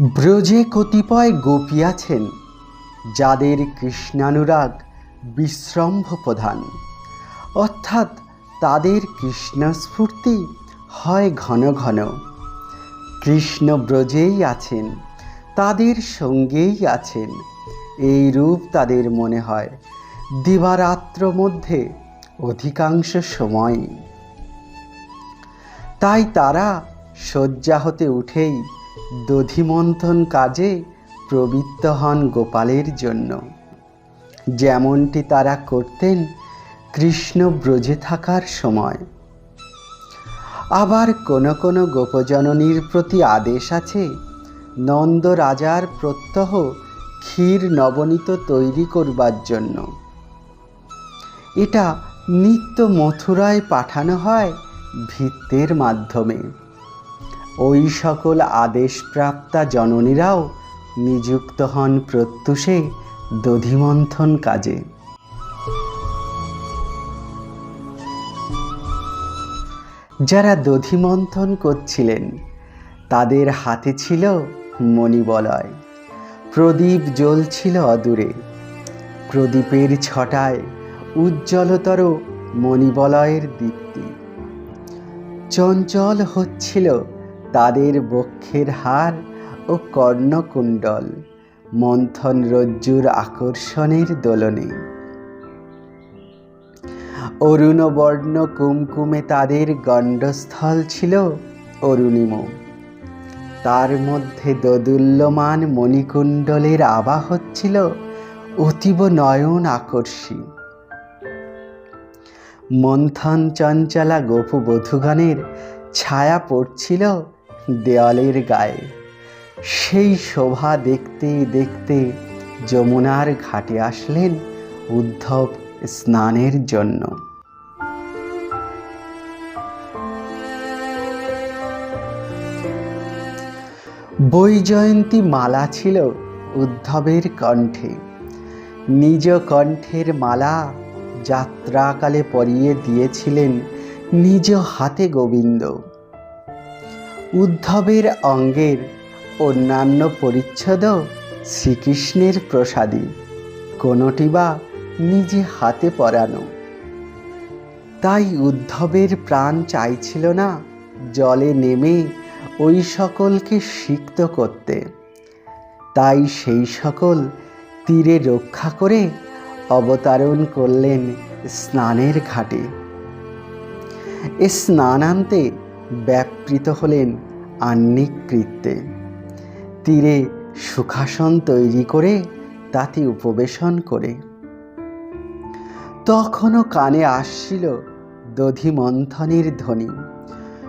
ব্রজে কতিপয় গোপী আছেন, যাদের কৃষ্ণানুরাগ বিশ্রম্ভ প্রধান। অর্থাৎ তাদের কৃষ্ণস্ফূর্তি হয় ঘন ঘন। কৃষ্ণ ব্রজেই আছেন, তাদের সঙ্গেই আছেন। এই রূপ তাদের মনে হয়, দিবারাত্র মধ্যে অধিকাংশ সময় তাই তারা শয্যা হতে উঠেই দধিমন্থন কাজে প্রবৃত্ত হন গোপালের জন্য। যেমনটি তারা করতেন কৃষ্ণ ব্রজে থাকার সময়। আবার কোন কোন গোপজননীর প্রতি আদেশ আছে, নন্দ রাজার প্রত্যহ ক্ষীর নবনীত তৈরি করবার জন্য। এটা নিত্য মথুরায় পাঠানো হয় ভিত্তের মাধ্যমে। ওই সকল আদেশপ্রাপ্তা জননীরাও নিযুক্ত হন প্রত্যুষে দধিমন্থন কাজে। যারা দধিমন্থন করছিলেন, তাদের হাতে ছিল মণিবলয়। প্রদীপ জ্বলছিল অদূরে। প্রদীপের ছটায় উজ্জ্বলতর মণিবলয়ের দীপ্তি। চঞ্চল হচ্ছিল তাদের বক্ষের হার ও কর্ণকুণ্ডল, মন্থন রজ্জুর আকর্ষণের দোলনে। অরুণবর্ণ কুমকুমে তাদের গণ্ডস্থল ছিল অরুণিম। তার মধ্যে দোদুল্যমান মণিকুণ্ডলের আবা হচ্ছিল অতীব নয়ন আকর্ষী মন্থন চঞ্চলা গোপবধূগণের ছায়া পড়ছিল দেওয়ালের গায়ে। সেই শোভা দেখতে দেখতে যমুনার ঘাটে আসলেন উদ্ধব স্নানের জন্য। বৈজয়ন্তী মালা ছিল উদ্ধবের কণ্ঠে। নিজ কণ্ঠের মালা যাত্রাকালে পরিয়ে দিয়েছিলেন নিজ হাতে গোবিন্দ। উদ্ধবের অঙ্গের অন্যান্য পরিচ্ছদও শ্রীকৃষ্ণের প্রসাদী। কোনোটি বা নিজে হাতে পরানো। তাই উদ্ধবের প্রাণ চাইছিল না জলে নেমে ওই সকলকে সিক্ত করতে। তাই সেই সকল তীরে রক্ষা করে অবতারণ করলেন স্নানের ঘাটে। এ স্নানান্তে ব্যাপৃত হলেন আহ্নিক কৃত্যে তীরে সুখাসন তৈরি করে তাতে উপবেশন করে। তখনও কানে আসছিল দধিমন্থনের ধ্বনি।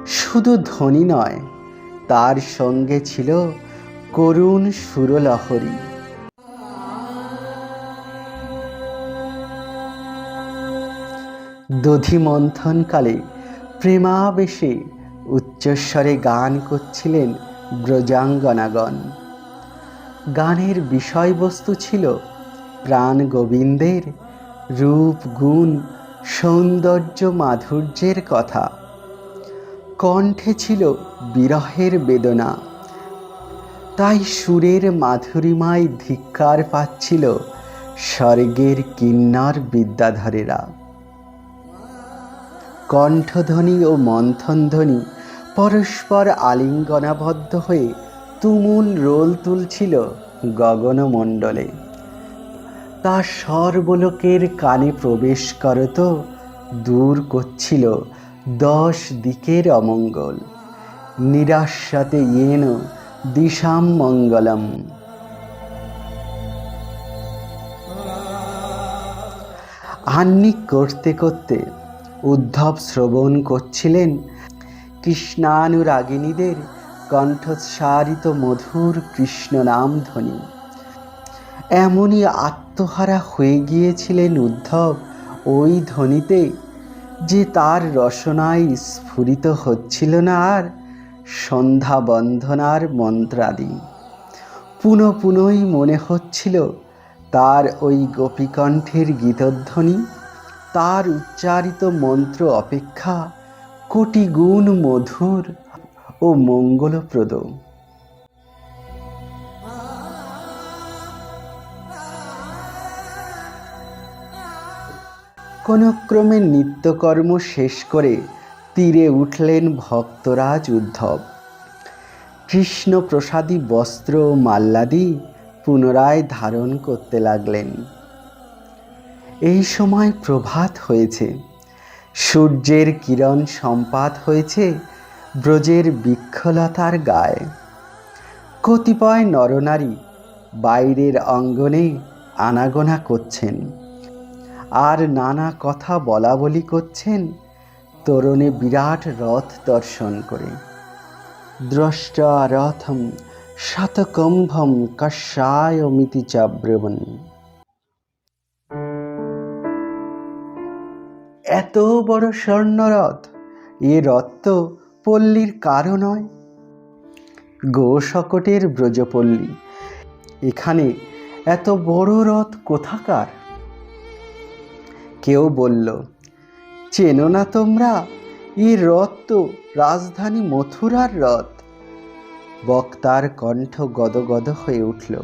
শুধু ধ্বনি নয়, তার সঙ্গে ছিল করুণ সুরলহরী। দধিমন্থনকালে প্রেমাবেশে উচ্চস্বরে গান করছিলেন ব্রজাঙ্গনাগণ। গানের বিষয়বস্তু ছিল প্রাণ গোবিন্দের রূপ, গুণ, সৌন্দর্য, মাধুর্যের কথা। কণ্ঠে ছিল বিরহের বেদনা। তাই সুরের মাধুরিমায় ধিক্কার পাচ্ছিল স্বর্গের কিন্নর বিদ্যাধরেরা। কণ্ঠধ্বনি ও মন্থনধ্বনি পরস্পর আলিঙ্গনাবদ্ধ হয়ে তুমুল রোল তুলছিল গগনমণ্ডলে। তা সর্বলোকের কানে প্রবেশ করত, দূর করছিল দশ দিকের অমঙ্গল। নিরাশ্বাতে ইয়েন দিশাম মঙ্গলম। আহ্নিক করতে করতে উদ্ধব শ্রবণ করছিলেন কৃষ্ণানুরাগিনীদের কণ্ঠস্বারিত মধুর কৃষ্ণ নাম ধ্বনি। এমনই আত্মহারা হয়ে গিয়েছিলেন উদ্ধব ওই ধ্বনিতে যে তার রসনায় স্ফুরিত হচ্ছিল না আর সন্ধ্যা বন্ধনার মন্ত্রাদি। পুনঃ পুনঃই মনে হচ্ছিল তার ওই গোপীকণ্ঠের গীতধ্বনি, তার উচ্চারিত মন্ত্র অপেক্ষা কোটি গুণ মধুর ও মঙ্গলপ্রদ। কোনক্রমে নিত্যকর্ম শেষ করে তীরে উঠলেন ভক্তরাজ উদ্ধব। কৃষ্ণ প্রসাদী বস্ত্র ও মাল্লাদি পুনরায় ধারণ করতে লাগলেন। এই সময় প্রভাত হয়েছে। সূর্যের কিরণ সম্পাত হয়েছে ব্রজের বৃক্ষলতার গায়ে। কতিপয় নরনারী বাইরের অঙ্গনে আনাগোনা করছেন। আর নানা কথা বলা বলি করছেন, তরুণে বিরাট রথ দর্শন করে। দ্রষ্টা রথম শতকুম্ভম কষায়মিতি চাব্রবন এত বড় স্বর্ণরথ? এ রথ তো পল্লীর কারও নয়। গো শকটের ব্রজপল্লী, এখানে এত বড় রথ কোথাকার? কেউ বলল, চেনো না তোমরা, এ রথ তো রাজধানী মথুরার রথ। বক্তার কণ্ঠ গদগদ হয়ে উঠল।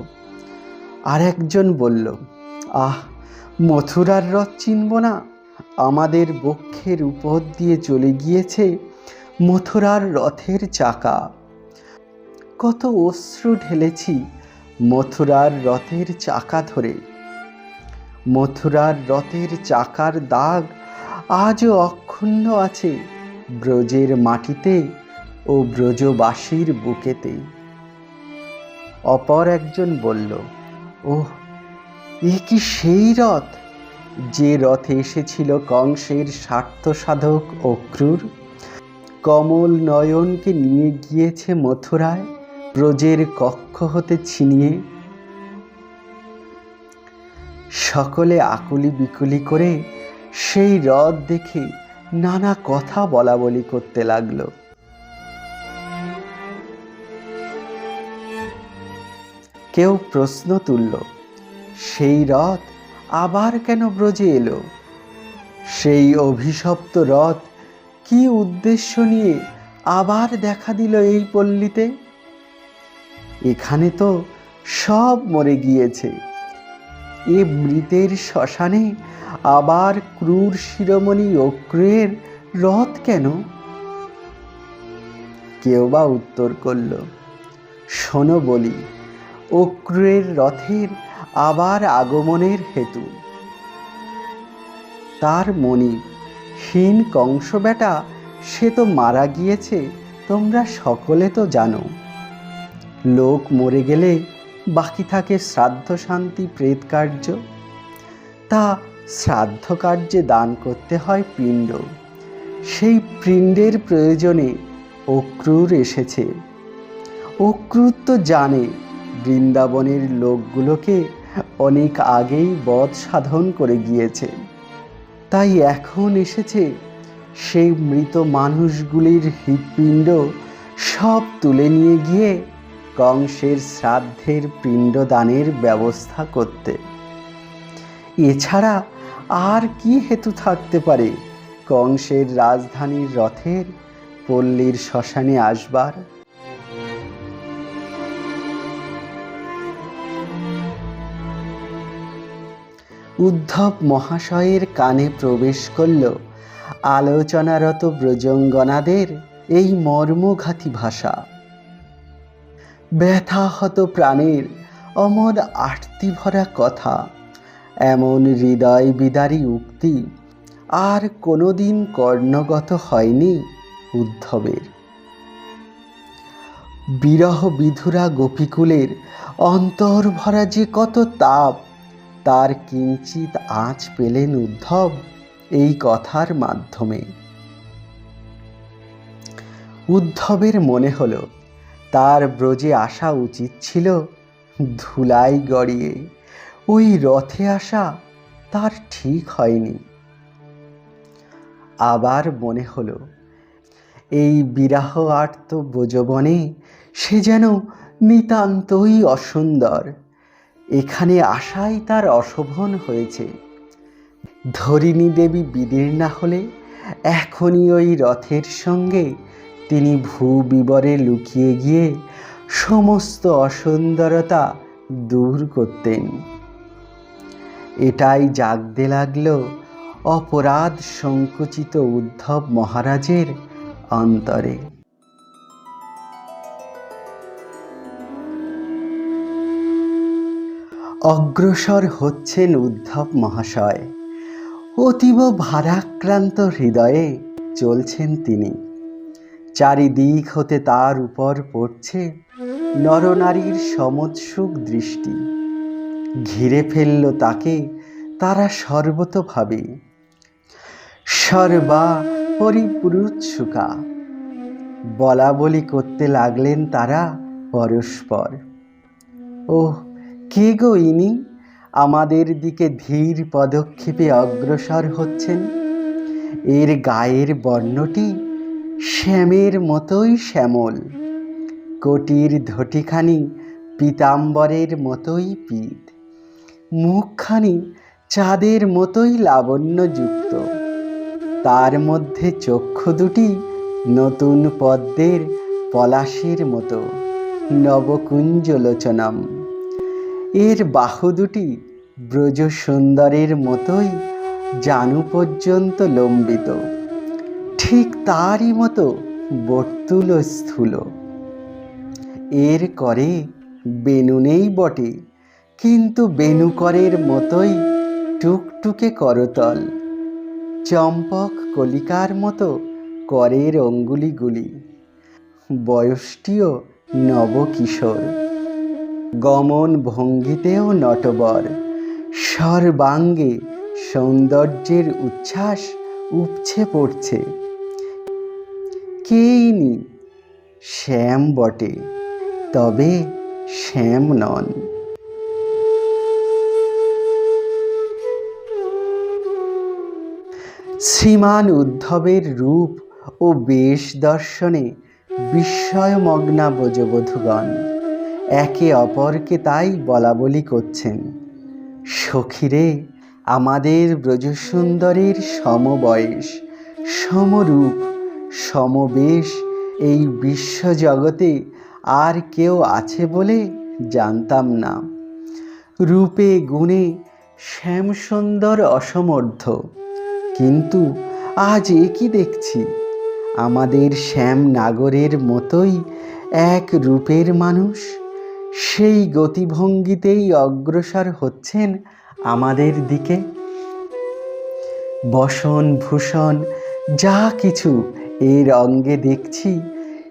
আর একজন বলল, আহ, মথুরার রথ চিনব না? আমাদের বক্ষের উপর দিয়ে চলে গিয়েছে মথুরার রথের চাকা। কত অশ্রু ঢেলেছি মথুরার রথের চাকা ধরে। মথুরার রথের চাকার দাগ আজও অক্ষুণ্ণ আছে ব্রজের মাটিতে ও ব্রজবাসীর বুকেতে। অপর একজন বলল, ওহ, এ কি সেই রথ? যে রথে এসেছিল কংসের স্বার্থ সাধক অক্রুর, কমল নয়নকে নিয়ে গিয়েছে মথুরায়, ব্রজের কক্ষ হতে ছিনিয়ে। সকলে আকুলি বিকুলি করে সেই রথ দেখে নানা কথা বলা বলি করতে লাগল। কেউ প্রশ্ন তুলল, সেই রথ আবার কেন ব্রজে এলো? সেই অভিশপ্ত রথ কি উদ্দেশ্য নিয়ে আবার দেখা দিল এই পল্লীতে? এখানে তো সব মরে গিয়েছে। এ মৃতের শ্মশানে আবার ক্রূর শিরোমণি অক্রুয়ের রথ কেন? কেউ বা উত্তর করল, শোনো বলি অক্রুয়ের রথের আবার আগমনের হেতু। তার মনি, হীন কংস বেটা, সে তো মারা গিয়েছে, তোমরা সকলে তো জানো। লোক মরে গেলে বাকি থাকে শ্রাদ্ধ শান্তি প্রেত কার্য। তা শ্রাদ্ধ কার্যে দান করতে হয় পিণ্ড। সেই পিণ্ডের প্রয়োজনে অক্রুর এসেছে। অক্রুর তো জানে বৃন্দাবনের লোকগুলোকে অনেক আগেই বধ সাধন করে গিয়েছে। তাই এখন এসেছে সেই মৃত মানুষগুলির হৃৎপিণ্ড সব তুলে নিয়ে গিয়ে কংসের শ্রাদ্ধের পিণ্ডদানের ব্যবস্থা করতে। এছাড়া আর কি হেতু থাকতে পারে কংসের রাজধানীর রথের পল্লীর শ্মশানে আসবার? উদ্ধব মহাশয়ের কানে প্রবেশ করল। আলোচনারত ব্রজঙ্গনাদের এই মর্মঘাতী ভাষা। ব্যথাহত প্রাণের অমর আরতি ভরা কথা, এমন হৃদয় বিদারী উক্তি আর কোনোদিন কর্ণগত হয়নি উদ্ধবের। বিরহ বিধুরা গোপীকুলের অন্তর ভরা যে কত তাপ তার কিঞ্চিত আঁচ পেলেন উদ্ধব এই কথার মাধ্যমে। উদ্ধবের মনে হলো, তার ব্রজে আসা উচিত ছিল ধুলাই গড়িয়ে। ওই রথে আসা তার ঠিক হয়নি। আবার মনে হলো, এই বিরাহ আর্ত ব্রজবনে সে যেন নিতান্তই অসুন্দর। এখানে আসাই তার অশোভন হয়েছে। ধরিণী দেবী বিদীর্ণা হলে এখনই ওই রথের সঙ্গে তিনি ভূবিবরে লুকিয়ে গিয়ে সমস্ত অসুন্দরতা দূর করতেন। এটাই জাগতে লাগল অপরাধ সংকুচিত উদ্ধব মহারাজের অন্তরে। অগ্রসর হচ্ছেন উদ্ধব মহাশয়। অতীব ভারাক্রান্ত হৃদয়ে চলছেন তিনি। চারিদিক হতে তার উপর পড়ছে নরনারীর সমৎসুক দৃষ্টি। ঘিরে ফেলল তাকে তারা সর্বতভাবে। সর্বা পরিপুরুৎসুকা। বলা বলি করতে লাগলেন তারা পরস্পর। ওহ কে গো ইনি? আমাদের দিকে ধীর পদক্ষেপে অগ্রসর হচ্ছেন। এর গায়ের বর্ণটি শ্যামের মতোই শ্যামল। কোটির ধটিখানি পীতাম্বরের মতোই পিত। মুখখানি চাঁদের মতোই লাবণ্যযুক্ত। তার মধ্যে চক্ষু দুটি নতুন পদ্মের পলাশের মতো। নবকুঞ্জলোচনম। এর বাহু দুটি ব্রজ সুন্দরের মতোই জানু পর্যন্ত লম্বিত। ঠিক তারই মতো বর্তুল স্থূল। এর করে বেনু নেই বটে, কিন্তু বেনুকরের মতোই টুকটুকে করতল। চম্পক কলিকার মতো করের অঙ্গুলিগুলি। বয়সটিও নবকিশোর। গমন ভঙ্গিতেও নটবর। সর্বাঙ্গে সৌন্দর্যের উচ্ছ্বাস উপছে পড়ছে। কে ইনি শ্যাম বটে, তবে শ্যাম নন। শ্রীমান উদ্ধবের রূপ ও বেশ দর্শনে বিস্ময়মগ্না ব্রজবধূগণ। একে অপরকে তাই বলা বলি করছেন। সখীরে, আমাদের ব্রজসুন্দরের সমবয়স, সমরূপ, সমবেশ এই বিশ্বজগতে আর কেউ আছে বলে জানতাম না। রূপে, গুণে শ্যামসুন্দর অসমর্থ, কিন্তু আজ এ কি দেখছি? আমাদের শ্যাম নাগরের মতোই এক রূপের মানুষ সেই গতিভঙ্গিতেই অগ্রসর হচ্ছেন আমাদের দিকে। বসন, ভূষণ, যা কিছু এর অঙ্গে দেখছি,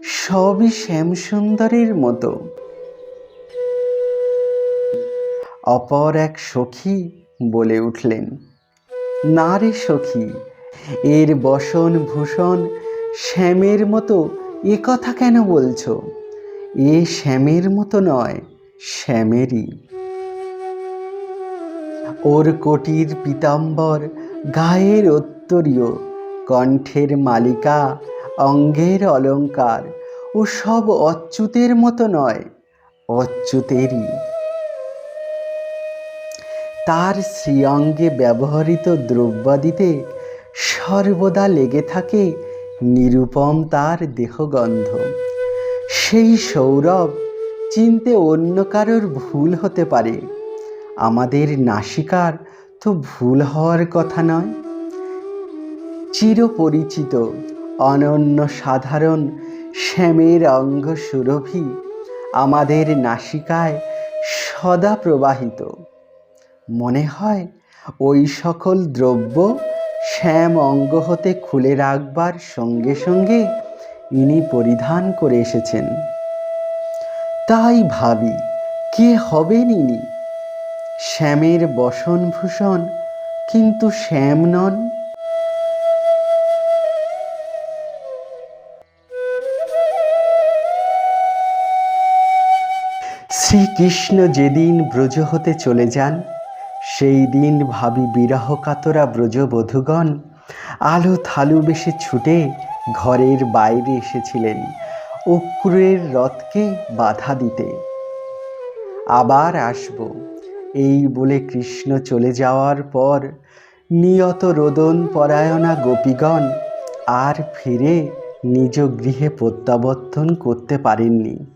সবই শ্যামসুন্দরের মতো। অপর এক সখী বলে উঠলেন, না রে সখী, এর বসন, ভূষণ, শ্যামের মতো এ কথা কেন বলছো? এ শ্যামের মতো নয়, শ্যামেরই। ওর কোটির পীতাম্বর গায়ের উত্তরীয় কণ্ঠের মালিকা অঙ্গের অলঙ্কার, ও সব অচ্যুতের মতো নয়, অচ্যুতেরই। তার শ্রীঅঙ্গে ব্যবহৃত দ্রব্যাদিতে সর্বদা লেগে থাকে নিরুপম তার দেহগন্ধ। সেই সৌরভ চিনতে অন্য কারোর ভুল হতে পারে। আমাদের নাসিকার তো ভুল হওয়ার কথা নয়। চিরপরিচিত, অনন্য, সাধারণ, শ্যামের অঙ্গ সুরভি আমাদের নাসিকায় সদা প্রবাহিত। মনে হয় ওই সকল দ্রব্য শ্যাম অঙ্গ হতে খুলে রাখবার সঙ্গে সঙ্গে ইনি পরিধান করে এসেছেন। তাই ভাবি, কে হবেন ইনি? শ্যামের বসনভূষণ, কিন্তু শ্যাম নন। শ্রীকৃষ্ণ যেদিন ব্রজ হতে চলে যান, সেই দিন ভাবি বিরহ কাতরা ব্রজবধূগণ আলো থালু বেশে ছুটে ঘরের বাইরে এসেছিলেন অক্রুরের রথকে বাধা দিতে। আবার আসব, এই বলে কৃষ্ণ চলে যাওয়ার পর নিয়ত রোদন পরায়ণা গোপীগণ আর ফিরে নিজ গৃহে প্রত্যাবর্তন করতে পারেননি।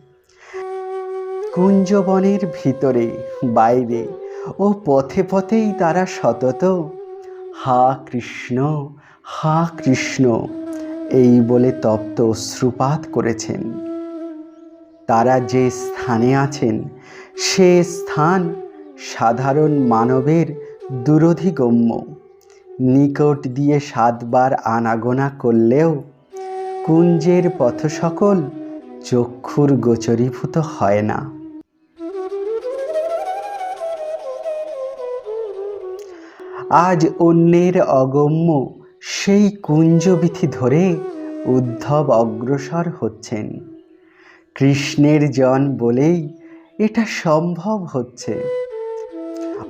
কুঞ্জবনের ভিতরে, বাইরে ও পথে পথেই তারা সতত, হা কৃষ্ণ হা কৃষ্ণ। এই বলে তপ্ত অশ্রুপাত করেছেন। তারা যে স্থানে আছেন, সে স্থান সাধারণ মানবের দুরধিগম্য। নিকট দিয়ে সাতবার আনাগোনা করলেও কুঞ্জের পথ সকল চক্ষুর গোচরীভূত হয় না। আজ অন্যের অগম্য সেই কুঞ্জবিথি ধরে উদ্ধব অগ্রসর হচ্ছেন। কৃষ্ণের জন বলেই এটা সম্ভব হচ্ছে।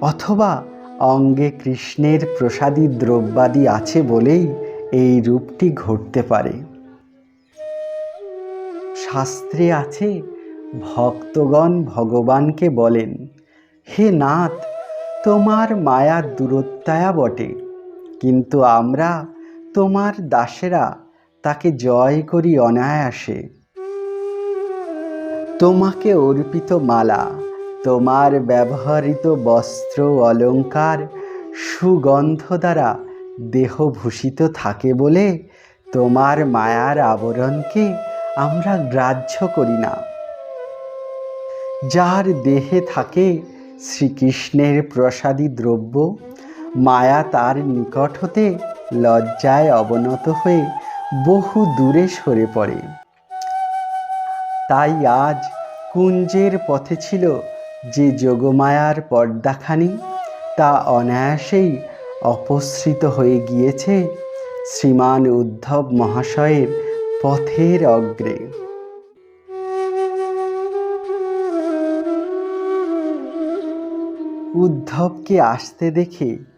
অথবা অঙ্গে কৃষ্ণের প্রসাদী দ্রব্যাদি আছে বলেই এই রূপটি ঘটতে পারে। শাস্ত্রে আছে, ভক্তগণ ভগবানকে বলেন, হে নাথ, তোমার মায়ার দূরত্বায়া বটে। কিন্তু আমরা, তোমার দাসেরা, তাকে জয় করি অনায়াসে। তোমাকে অর্পিত মালা, তোমার ব্যবহৃত বস্ত্র অলঙ্কার, সুগন্ধ দ্বারা দেহ ভূষিত থাকে বলে তোমার মায়ার আবরণকে আমরা গ্রাহ্য করি না। যার দেহে থাকে শ্রীকৃষ্ণের প্রসাদী দ্রব্য মায়া তার নিকট হতে লজ্জায় অবনত হয়ে বহু দূরে সরে পড়ে। তাই আজ কুঞ্জের পথে ছিল যে যোগমায়ার পর্দাখানি, তা অনায়াসেই অপসৃত হয়ে গিয়েছে শ্রীমান উদ্ধব মহাশয়ের পথের অগ্রে। উদ্ধবকে আসতে দেখে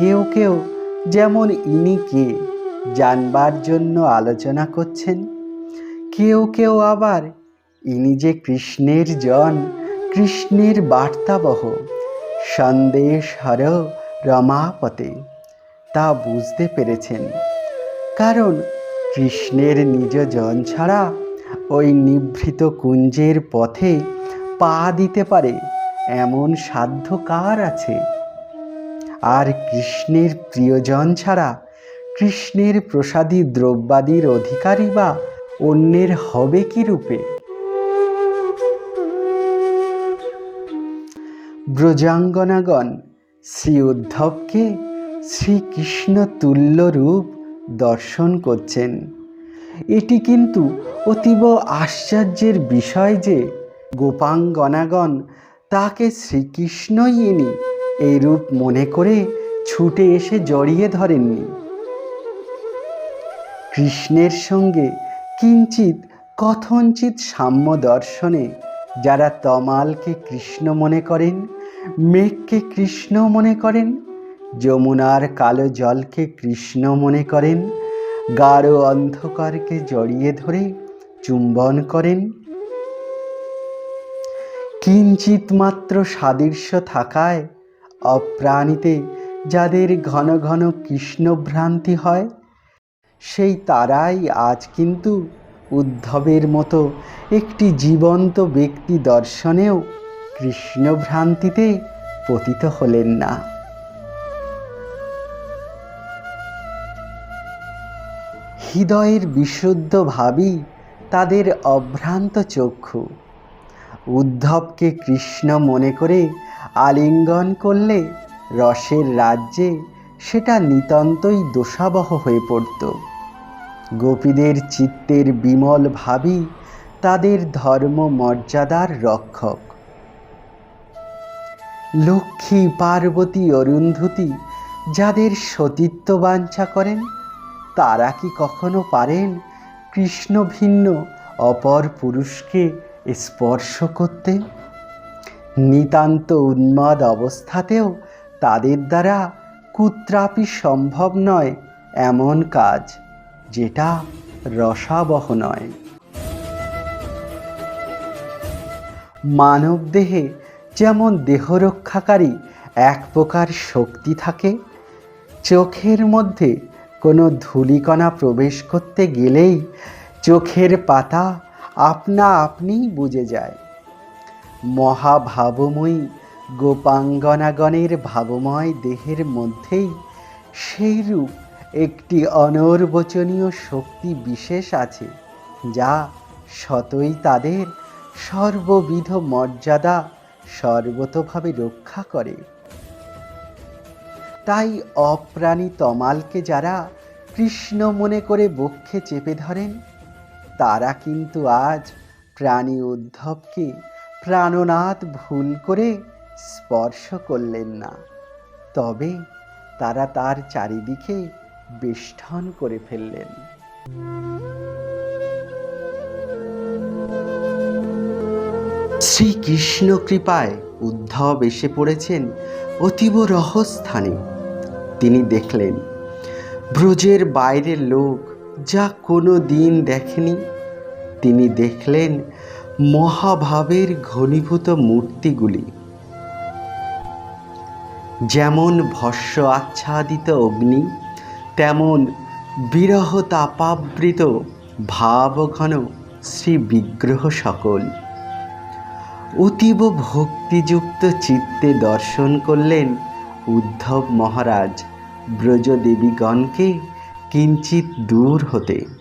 কেউ কেউ যেমন ইনি কে জানবার জন্য আলোচনা করছেন, কেউ কেউ আবার ইনি যে কৃষ্ণের জন, কৃষ্ণের বার্তাবহ, সন্দেশ হর রমাপতে, তা বুঝতে পেরেছেন। কারণ কৃষ্ণের নিজ জন ছাড়া ওই নিভৃত কুঞ্জের পথে পা দিতে পারে এমন সাধ্য কার আছে। আর কৃষ্ণের প্রিয়জন ছাড়া কৃষ্ণের প্রসাদী দ্রব্যাদির অধিকারী বা অন্যের হবে কি রূপে? ব্রজাঙ্গনাগণ, শ্রী উদ্ধবকে শ্রীকৃষ্ণ তুল্য রূপ দর্শন করছেন। এটি কিন্তু অতীব আশ্চর্যের বিষয় যে গোপাঙ্গনাগণ তাকে শ্রীকৃষ্ণই ইনি। এই রূপ মনে করে ছুটে এসে জড়িয়ে ধরেননি। কৃষ্ণের সঙ্গে কিঞ্চিত কথঞ্চিত সাম্য দর্শনে যারা তমালকে কৃষ্ণ মনে করেন, মেঘকে কৃষ্ণ মনে করেন, যমুনার কালো জলকে কৃষ্ণ মনে করেন, গাঢ় অন্ধকারকে জড়িয়ে ধরে চুম্বন করেন। কিঞ্চিত মাত্র সাদৃশ্য থাকায় অপ্রাণীতে যাদের ঘন ঘন কৃষ্ণভ্রান্তি হয়, সেই তারাই আজ কিন্তু উদ্ধবের মতো একটি জীবন্ত ব্যক্তি দর্শনেও কৃষ্ণভ্রান্তিতে পতিত হলেন না। হৃদয়ের বিশুদ্ধ ভাবই তাদের অভ্রান্ত চক্ষু। উদ্ধবকে কৃষ্ণ মনে করে আলিঙ্গন করলে রসের রাজ্যে সেটা নিতান্তই দোষাবহ হয়ে পড়ত। গোপীদের চিত্তের বিমল ভাবি তাদের ধর্ম মর্যাদার রক্ষক। লক্ষ্মী পার্বতী অরুন্ধতী যাদের সতীত্ব বাঞ্ছা করেন, তারা কি কখনো পারেন কৃষ্ণ ভিন্ন অপর পুরুষকে স্পর্শ করতে? নিতান্ত উন্মাদ অবস্থাতেও তাদের দ্বারা কুত্রাপি সম্ভব নয় এমন কাজ, যেটা রসাবহ নয়। মানব দেহে যেমন দেহরক্ষাকারী এক প্রকার শক্তি থাকে, চোখের মধ্যে কোনো ধূলিকণা প্রবেশ করতে গেলেই চোখের পাতা আপনা আপনিই বুঝে যায়। মহাভাবময়ী, গোপাঙ্গনাগণের ভাবময় দেহের মধ্যেই সেইরূপ একটি অনর্বচনীয় শক্তি বিশেষ আছে, যা সতই তাদের সর্ববিধ মর্যাদা সর্বতভাবে রক্ষা করে। তাই অপ্রাণী তমালকে যারা কৃষ্ণ মনে করে বক্ষে চেপে ধরেন, তারা কিন্তু আজ প্রাণী উদ্ধবকে প্রাণনাথ ভুল করে স্পর্শ করলেন না। তবে তারা তার চারিদিকে বেষ্টন করে ফেললেন। শ্রীকৃষ্ণ কৃপায় উদ্ধব এসে পড়েছেন অতীব রহস্থানে। তিনি দেখলেন, ব্রজের বাইরের লোক যা কোনো দিন দেখেনি। তিনি দেখলেন মহাভাবের ঘনীভূত মূর্তিগুলি। যেমন ভস্য আচ্ছাদিত অগ্নি, তেমন বিরহ তাপাবৃত ভাবঘন শ্রী বিগ্রহ সকল। অতীব ভক্তিযুক্ত চিত্তে দর্শন করলেন উদ্ধব মহারাজ ব্রজদেবীগণকে কিঞ্চিত দূর হতে।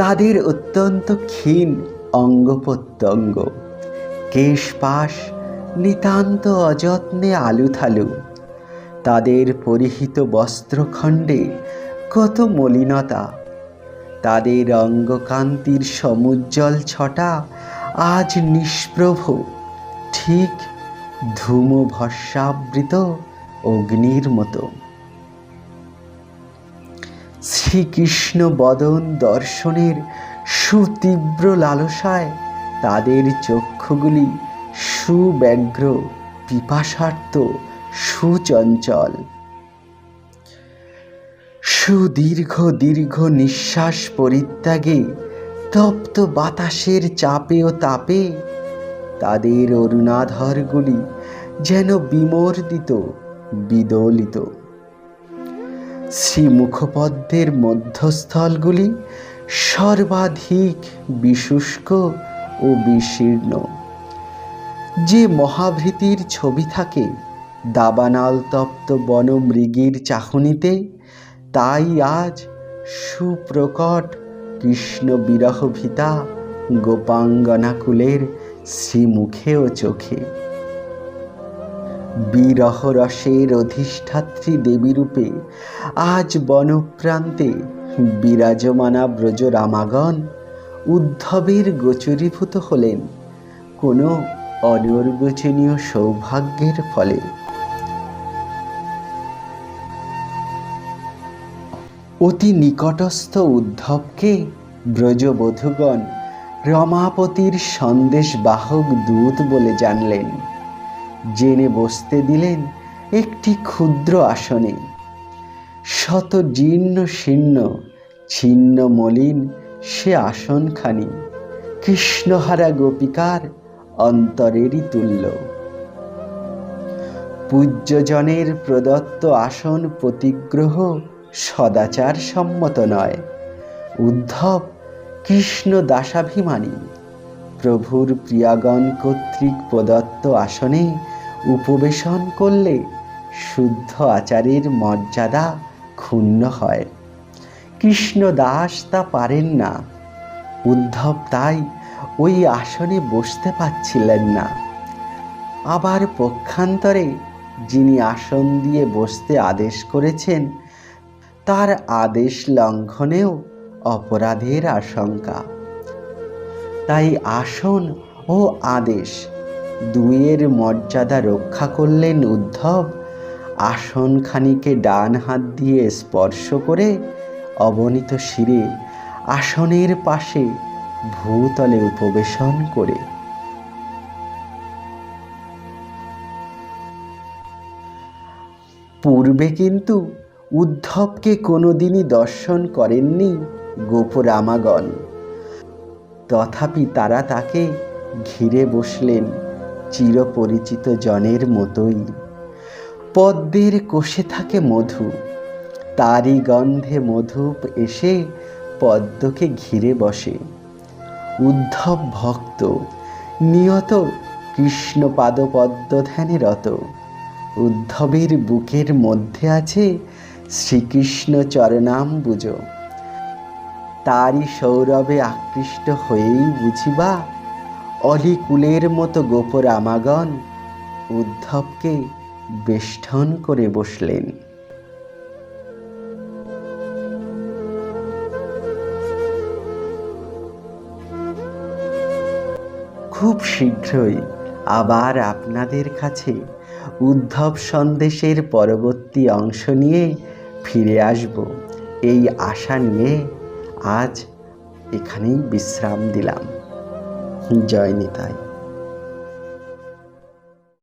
তাদের অত্যন্ত ক্ষীণ অঙ্গ প্রত্যঙ্গ কেশপাশ নিতান্ত অযত্নে আলুথালু। তাদের পরিহিত বস্ত্রখণ্ডে কত মলিনতা। তাদের অঙ্গকান্তির সমুজ্জ্বল ছটা আজ নিষ্প্রভ। ঠিক ধূম ভস্যাবৃত অগ্নির মতো। শ্রীকৃষ্ণ বদন দর্শনের সুতীব্র লালসায় তাদের চক্ষুগুলি সুব্যগ্র পিপাসার্থ সুচঞ্চল। সুদীর্ঘ, দীর্ঘ নিঃশ্বাস পরিত্যাগে তপ্ত বাতাসের চাপে ও তাপে তাদের অরুণাধরগুলি যেন বিমর্দিত, বিদলিত। শ্রীমুখপদ্মের মধ্যস্থলগুলি সর্বাধিক বিশুষ্ক ও বিশীর্ণ। যে মহাভৃতির ছবি থাকে দাবানাল তপ্ত বনমৃগীর চাহনিতে, তাই আজ সুপ্রকট কৃষ্ণ বিরহ ভিতা গোপাঙ্গনাকুলের শ্রীমুখে ও চোখে। বিরহ রসের অধিষ্ঠাত্রী দেবীরূপে আজ বনপ্রান্তে বিরাজমানা ব্রজ রামাগণ উদ্ধবের গোচরীভূত হলেন। কোনো অনির্বচনীয় সৌভাগ্যের ফলে। অতি নিকটস্থ উদ্ধবকে ব্রজবধূগণ রমাপতির সন্দেশ বাহক দূত বলে জানলেন। জেনে বসতে দিলেন একটি ক্ষুদ্র আসনে। শত জীর্ণ শীর্ণ, ছিন্ন মলিন সে আসনখানি কৃষ্ণহারা গোপিকার অন্তরেরই তুল্য। পূজ্যজনের প্রদত্ত আসন প্রতিগ্রহ সদাচার সম্মত নয়। উদ্ধব কৃষ্ণ দাসাভিমানী, প্রভুর প্রিয়াগণ কর্তৃক প্রদত্ত আসনে উপবেশন করলে শুদ্ধ আচারের মর্যাদা ক্ষুণ্ণ হয়। কৃষ্ণ দাস তা পারেন না। উদ্ধব তাই ওই আসনে বসতে পারছিলেন না। আবার পক্ষান্তরে যিনি আসন দিয়ে বসতে আদেশ করেছেন, তার আদেশ লঙ্ঘনেও অপরাধের আশঙ্কা। তাই আসন ও আদেশ দুইয়ের মর্যাদা রক্ষা করলেন উদ্ধব। আসনখানিকে ডান হাত দিয়ে স্পর্শ করে অবনীত শিরে আসনের পাশে ভূতলে উপবেশন করে। পূর্বে কিন্তু উদ্ধবকে কোনোদিনই দর্শন করেননি গোপরামাগণ। তথাপি তারা তাকে ঘিরে বসলেন। চিরপরিচিত জনের মতোই। পদ্মের কোষে থাকে মধু, তারই গন্ধে মধুপ এসে পদ্মকে ঘিরে বসে। উদ্ধব ভক্ত, নিয়ত কৃষ্ণ পাদপদ্ম ধ্যানে রত উদ্ধবের বুকের মধ্যে আছে শ্রীকৃষ্ণ চরণাম্বুজ। তারই সৌরভে আকৃষ্ট হয়েই বুঝিবা অলিকুলের মতো গোপর আমাগণ উদ্ধবকে বেষ্টন করে বসলেন। খুব শীঘ্রই আবার আপনাদের কাছে উদ্ধব সন্দেশের পরবর্তী অংশ নিয়ে ফিরে আসব। এই আশা নিয়ে আজ এখানেই বিশ্রাম দিলাম। জয় নিতাই